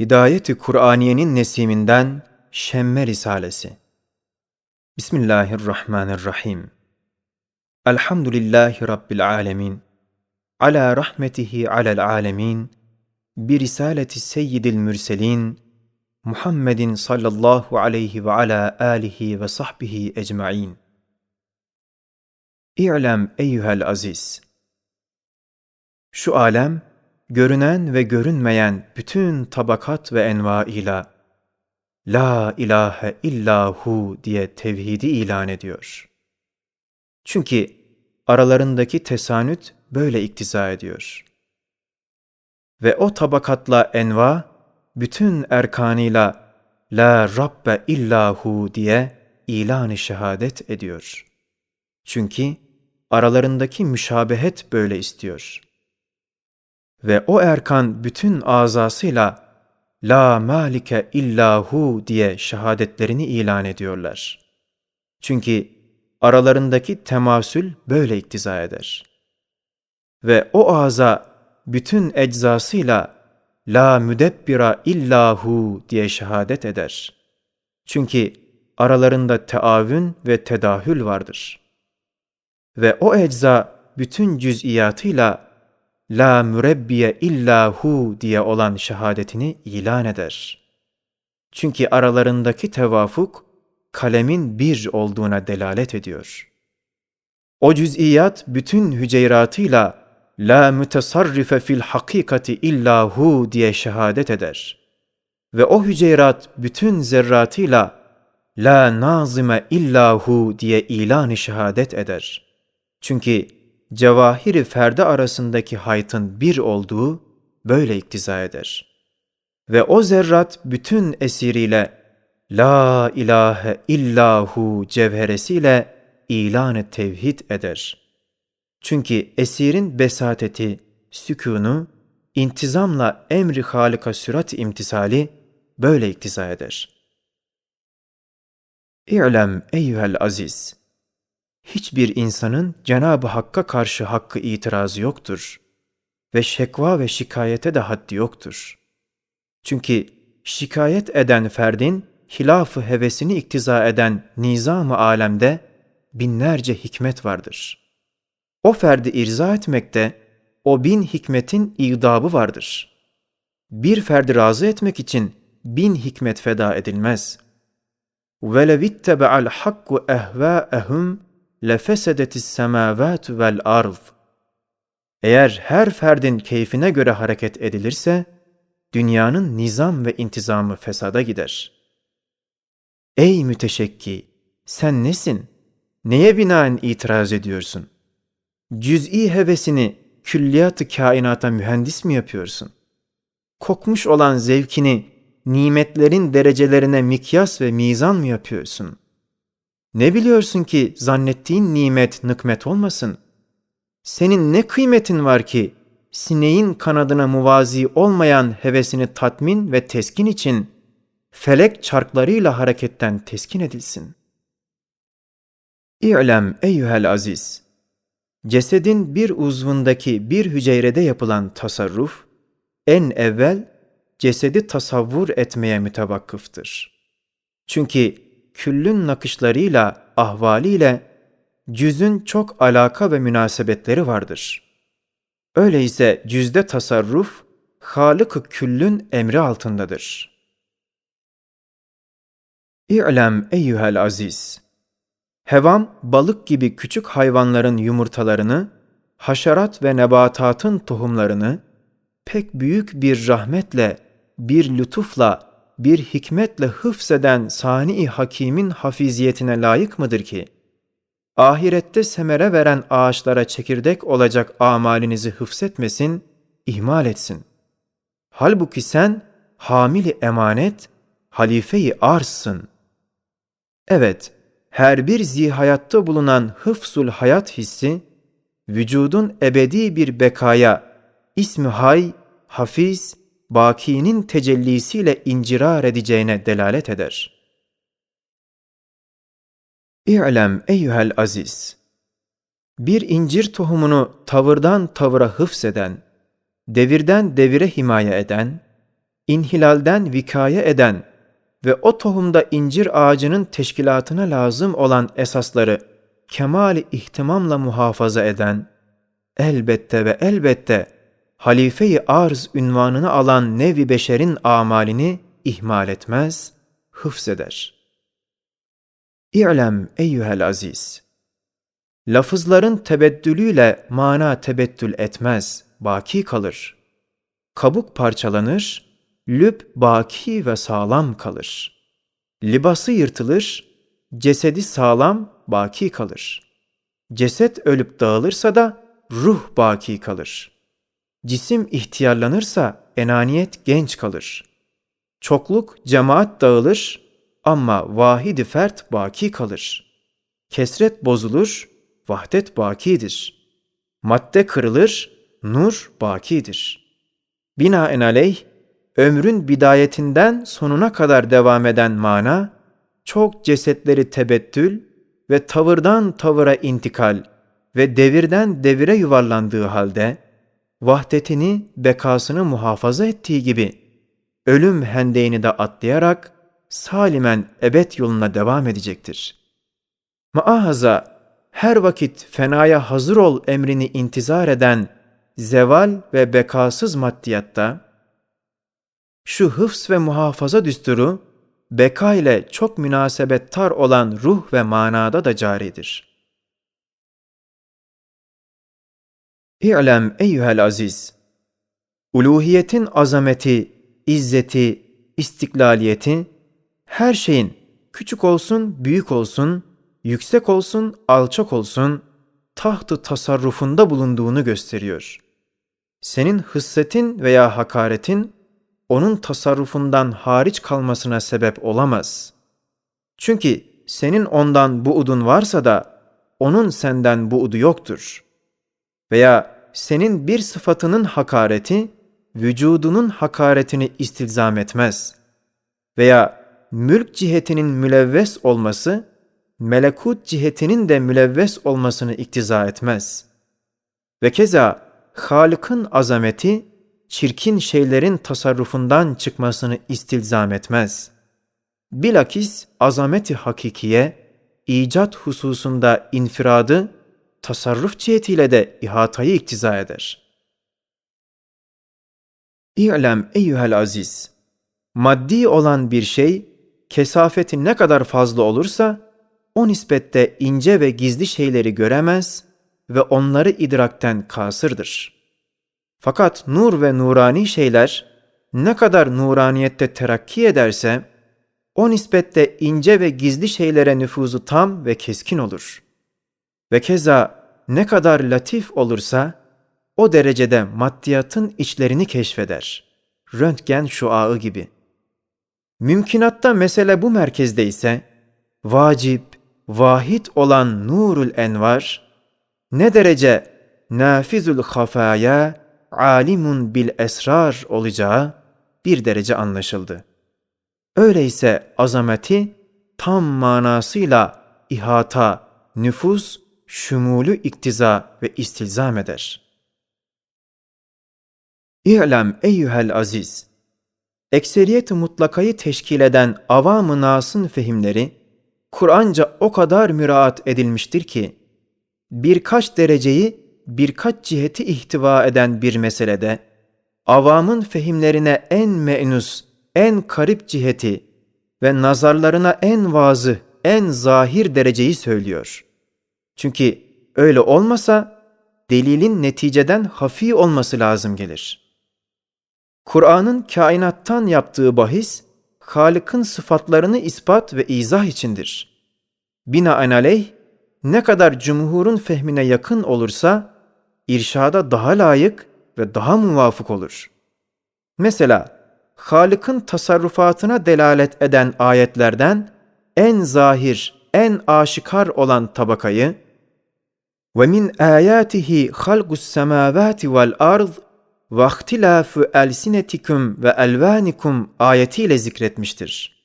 Hidayeti Kur'aniyenin nesiminden Şemme Risalesi. Bismillahirrahmanirrahim. Elhamdülillahi Rabbil alemin. Ala rahmetihi alel alemin. Bir risaleti seyyidil mürselin Muhammedin sallallahu aleyhi ve ala alihi ve sahbihi ecmain. İ'lem eyyuhel aziz. Şu alem görünen ve görünmeyen bütün tabakat ve envaıyla La ilahe illahu diye tevhidi ilan ediyor. Çünkü aralarındaki tesanüt böyle iktiza ediyor. Ve o tabakatla enva, bütün erkanıyla La Rabbe illahu diye ilan-ı şehadet ediyor. Çünkü aralarındaki müşabehet böyle istiyor.'' Ve o erkan bütün azasıyla La malike illahu diye şehadetlerini ilan ediyorlar. Çünkü aralarındaki temasül böyle iktiza eder. Ve o aza bütün eczasıyla La müdebbira illahu diye şehadet eder. Çünkü aralarında teavün ve tedahül vardır. Ve o ecza bütün cüz'iyatıyla la mürebbiye illa hu diye olan şehadetini ilan eder. Çünkü aralarındaki tevafuk kalemin bir olduğuna delalet ediyor. O cüz'iyat bütün hüceyratıyla la mütesarrife fil hakikati illa hu diye şehadet eder. Ve o hüceyrat bütün zerratıyla la nazime illa hu diye ilan-ı şehadet eder. Çünkü cevahiri ferde arasındaki haytın bir olduğu böyle iktiza eder. Ve o zerrat bütün esiriyle La ilahe illahu cevheresiyle ilan-ı tevhid eder. Çünkü esirin besateti, sükunu, intizamla emri halika sürat imtisali böyle iktiza eder. İ'lem eyyühel aziz! hiçbir insanın Cenab-ı Hakk'a karşı hakkı itirazı yoktur ve şekva ve şikayete de haddi yoktur. Çünkü şikayet eden ferdin hilafı hevesini iktiza eden nizam-ı alemde binlerce hikmet vardır. O ferdi irza etmekte o bin hikmetin idabı vardır. Bir ferdi razı etmek için bin hikmet feda edilmez. وَلَوِ اتَّبَعَ الْحَقُّ اَهْوَاءَهُمْ lefesedetis semavat vel arz. Eğer her ferdin keyfine göre hareket edilirse, dünyanın nizam ve intizamı fesada gider. Ey müteşekki, sen nesin? Neye binaen itiraz ediyorsun? Cüz'i hevesini külliyat-ı kainata mühendis mi yapıyorsun? Kokmuş olan zevkini nimetlerin derecelerine mikyas ve mizan mı yapıyorsun?'' Ne biliyorsun ki zannettiğin nimet nıkmet olmasın? Senin ne kıymetin var ki sineğin kanadına muvazi olmayan hevesini tatmin ve teskin için felek çarklarıyla hareketten teskin edilsin. İ'lem eyyuhel aziz! Cesedin bir uzvundaki bir hücrede yapılan tasarruf, en evvel cesedi tasavvur etmeye mütevakkıftır. Çünkü küllün nakışlarıyla, ahvaliyle cüzün çok alaka ve münasebetleri vardır. Öyleyse cüzde tasarruf, Halık-ı küllün emri altındadır. İ'lem eyyühel aziz! Hevam, balık gibi küçük hayvanların yumurtalarını, haşerat ve nebatatın tohumlarını, pek büyük bir rahmetle, bir lütufla bir hikmetle hıfzeden sani hakimin hafiziyetine layık mıdır ki? Ahirette semere veren ağaçlara çekirdek olacak amalinizi hıfzetmesin, ihmal etsin. Halbuki sen hamili emanet, halifeyi arzsın. Evet, her bir zihayatta bulunan hıfzul hayat hissi, vücudun ebedi bir bekaya, ismi hay, hafiz, bakinin tecellisiyle incirar edeceğine delalet eder. İ'lem eyyuhel aziz! Bir incir tohumunu tavırdan tavıra hıfzeden, devirden devire himaye eden, inhilalden vikaye eden ve o tohumda incir ağacının teşkilatına lazım olan esasları kemali ihtimamla muhafaza eden, elbette ve elbette halife-i arz ünvanını alan nevi beşerin amalini ihmal etmez, hıfzeder. İ'lem eyyühel aziz. Lafızların tebeddülüyle mana tebeddül etmez, baki kalır. Kabuk parçalanır, lüb baki ve sağlam kalır. Libası yırtılır, cesedi sağlam, baki kalır. Ceset ölüp dağılırsa da ruh baki kalır. Cisim ihtiyarlanırsa enaniyet genç kalır. Çokluk cemaat dağılır ama vahidi fert baki kalır. Kesret bozulur, vahdet bakidir. Madde kırılır, nur bakidir. Binaenaleyh, ömrün bidayetinden sonuna kadar devam eden mana, çok cesetleri tebettül ve tavırdan tavıra intikal ve devirden devire yuvarlandığı halde, vahdetini, bekasını muhafaza ettiği gibi, ölüm hendeğini de atlayarak, salimen ebed yoluna devam edecektir. Maahaza, her vakit fenaya hazır ol emrini intizar eden zeval ve bekasız maddiyatta, şu hıfz ve muhafaza düsturu, beka ile çok münasebettar olan ruh ve manada da caridir. İ'lem eyyühel aziz, uluhiyetin azameti, izzeti, istiklaliyeti, her şeyin küçük olsun, büyük olsun, yüksek olsun, alçak olsun, tahtı tasarrufunda bulunduğunu gösteriyor. Senin hıssetin veya hakaretin, onun tasarrufundan hariç kalmasına sebep olamaz. Çünkü senin ondan buudun varsa da onun senden buudu yoktur. Veya senin bir sıfatının hakareti vücudunun hakaretini istilzam etmez. Veya mülk cihetinin mülevves olması melekut cihetinin de mülevves olmasını iktiza etmez. Ve keza Halık'ın azameti çirkin şeylerin tasarrufundan çıkmasını istilzam etmez. Bilakis azameti hakikiye, icat hususunda infiradı, tasarruf cihetiyle de ihatayı iktiza eder. İ'lem eyyühel aziz, maddi olan bir şey, kesafeti ne kadar fazla olursa, o nispette ince ve gizli şeyleri göremez ve onları idrakten kasırdır.'' Fakat nur ve nurani şeyler ne kadar nuraniyette terakki ederse, o nispette ince ve gizli şeylere nüfuzu tam ve keskin olur. Ve keza ne kadar latif olursa, o derecede maddiyatın içlerini keşfeder. Röntgen şuağı gibi. Mümkinatta mesele bu merkezde ise, vacip, vahid olan nurul envar, ne derece nafizul hafaya, alimun bil esrar olacağı bir derece anlaşıldı. Öyleyse azameti tam manasıyla ihata, nüfus, şumulü iktiza ve istilzam eder. İ'lem eyyühel aziz, ekseriyet mutlakayı teşkil eden avam-ı nasın fehimleri, Kur'anca o kadar müraat edilmiştir ki, birkaç dereceyi birkaç ciheti ihtiva eden bir meselede, avamın fehimlerine en menus, en karip ciheti ve nazarlarına en vazı, en zahir dereceyi söylüyor. Çünkü öyle olmasa delilin neticeden hafi olması lazım gelir. Kur'an'ın kainattan yaptığı bahis, Halık'ın sıfatlarını ispat ve izah içindir. Binaenaleyh, ne kadar cumhurun fehmine yakın olursa, irşada daha layık ve daha muvafık olur. Mesela Halık'ın tasarrufatına delalet eden ayetlerden en zahir, en aşikar olan tabakayı semavati vel ard ve ihtilafu elsinetikum ve elvanikum ayetiyle zikretmiştir.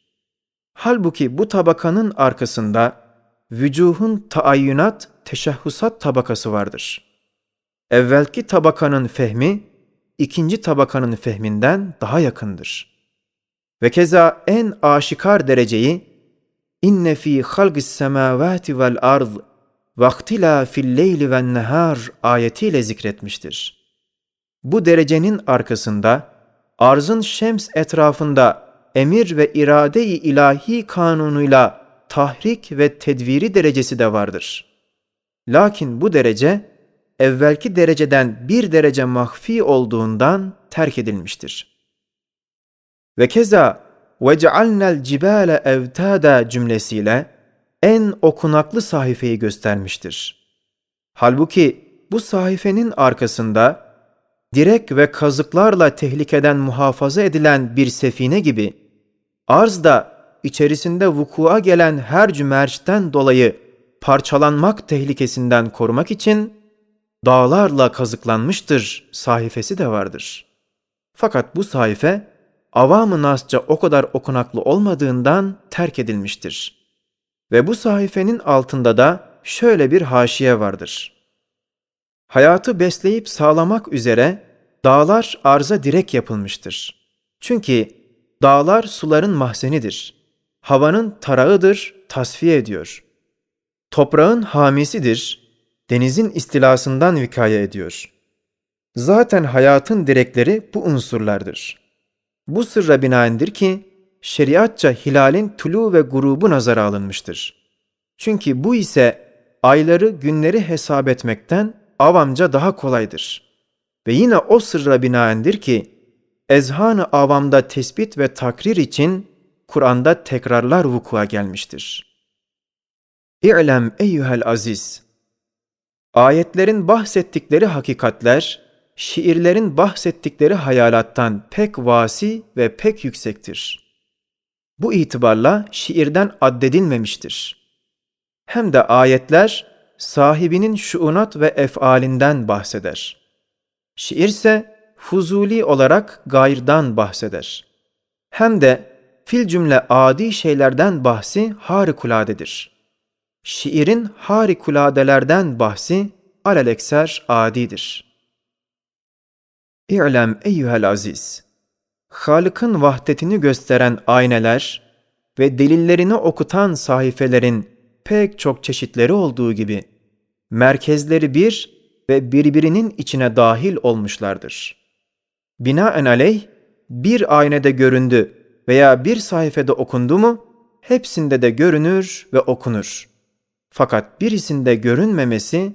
Halbuki bu tabakanın arkasında vücuhun taayyünat, teşahhusat tabakası vardır.'' evvelki tabakanın fehmi ikinci tabakanın fehminden daha yakındır. Ve keza en aşikar dereceyi inne fi halgis semavati vel ard vaktila fil leyli ven nehar ayetiyle zikretmiştir. Bu derecenin arkasında arzın şems etrafında emir ve irade-i ilahi kanunuyla tahrik ve tedviri derecesi de vardır. Lakin bu derece evvelki dereceden bir derece mahfi olduğundan terk edilmiştir. Ve keza وَجَعَلْنَا الْجِبَالَ اَوْتَادًا cümlesiyle en okunaklı sayfayı göstermiştir. Halbuki bu sayfenin arkasında direk ve kazıklarla tehlikeden muhafaza edilen bir sefine gibi arzda içerisinde vukua gelen her cümerçten dolayı parçalanmak tehlikesinden korumak için dağlarla kazıklanmıştır sayfesi de vardır. Fakat bu sayfe avam-ı nasça o kadar okunaklı olmadığından terk edilmiştir. Ve bu sayfenin altında da şöyle bir haşiye vardır. Hayatı besleyip sağlamak üzere dağlar arza direk yapılmıştır. Çünkü dağlar suların mahzenidir. Havanın tarağıdır, tasfiye ediyor. Toprağın hamisidir, denizin istilasından vikaye ediyor. Zaten hayatın direkleri bu unsurlardır. Bu sırra binaendir ki şeriatça hilalin tulu ve grubu nazara alınmıştır. Çünkü bu ise ayları günleri hesap etmekten avamca daha kolaydır. Ve yine o sırra binaendir ki ezhan-ı avamda tespit ve takrir için Kur'an'da tekrarlar vukua gelmiştir. İ'lem eyyuhel aziz. Ayetlerin bahsettikleri hakikatler, şiirlerin bahsettikleri hayalattan pek vasi ve pek yüksektir. Bu itibarla şiirden addedilmemiştir. Hem de ayetler sahibinin şuunat ve efalinden bahseder. Şiir ise fuzuli olarak gayrdan bahseder. Hem de fil cümle adi şeylerden bahsi harikuladedir. Şiirin harikuladelerden bahsi alelekser adidir. İ'lem eyyuhel aziz. Halık'ın vahdetini gösteren ayneler ve delillerini okutan sayfelerin pek çok çeşitleri olduğu gibi merkezleri bir ve birbirinin içine dahil olmuşlardır. Binaenaleyh bir aynede göründü veya bir sayfada okundu mu hepsinde de görünür ve okunur. Fakat birisinde görünmemesi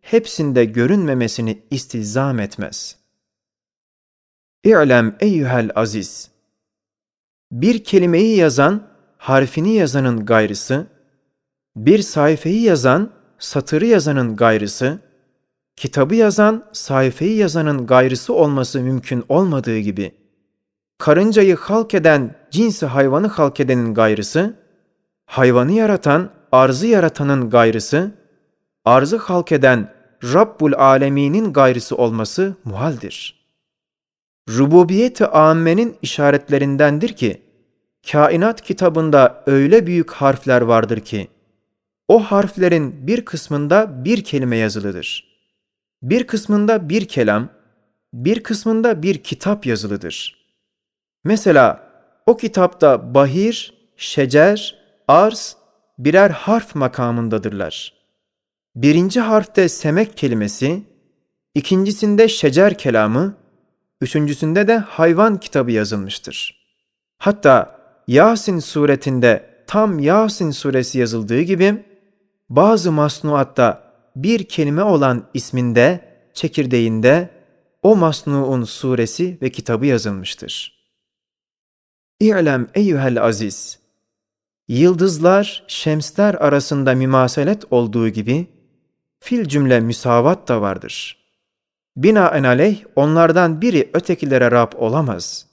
hepsinde görünmemesini istilzam etmez. İ'lem eyyuhel aziz. Bir kelimeyi yazan, harfini yazanın gayrısı, bir sayfayı yazan, satırı yazanın gayrısı, kitabı yazan, sayfayı yazanın gayrısı olması mümkün olmadığı gibi, karıncayı halk eden, cinsi hayvanı halk edenin gayrısı, hayvanı yaratan, arzı yaratanın gayrısı, arzı halk eden Rabbul Alemin'in gayrısı olması muhaldir. Rububiyet-i âmmenin işaretlerindendir ki, kainat kitabında öyle büyük harfler vardır ki, o harflerin bir kısmında bir kelime yazılıdır. Bir kısmında bir kelam, bir kısmında bir kitap yazılıdır. Mesela o kitapta bahir, şecer, arz birer harf makamındadırlar. Birinci harfte semek kelimesi, ikincisinde şecer kelamı, üçüncüsünde de hayvan kitabı yazılmıştır. Hatta Yasin suretinde tam Yasin suresi yazıldığı gibi bazı masnuatta bir kelime olan isminde, çekirdeğinde o masnuun suresi ve kitabı yazılmıştır. İ'lem eyyuhel aziz. Yıldızlar, şemsler arasında mümaselet olduğu gibi, fil cümle müsavat da vardır. Binaenaleyh onlardan biri ötekilere Rab olamaz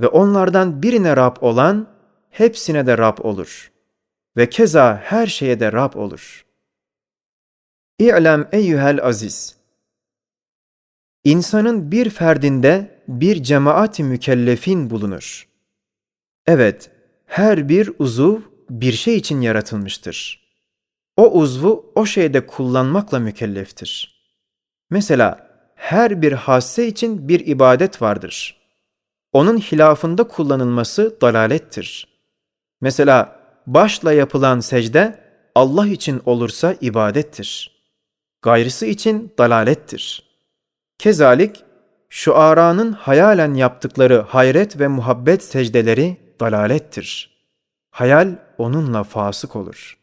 ve onlardan birine Rab olan hepsine de Rab olur ve keza her şeye de Rab olur. İ'lem eyyuhel aziz. İnsanın bir ferdinde bir cemaati mükellefin bulunur. Evet, her bir uzuv bir şey için yaratılmıştır. O uzvu o şeyde kullanmakla mükelleftir. Mesela her bir hasse için bir ibadet vardır. onun hilafında kullanılması dalalettir. Mesela başla yapılan secde Allah için olursa ibadettir. Gayrısı için dalalettir. Kezalik şuaranın hayalen yaptıkları hayret ve muhabbet secdeleri dalalettir. Hayal onunla fasık olur.''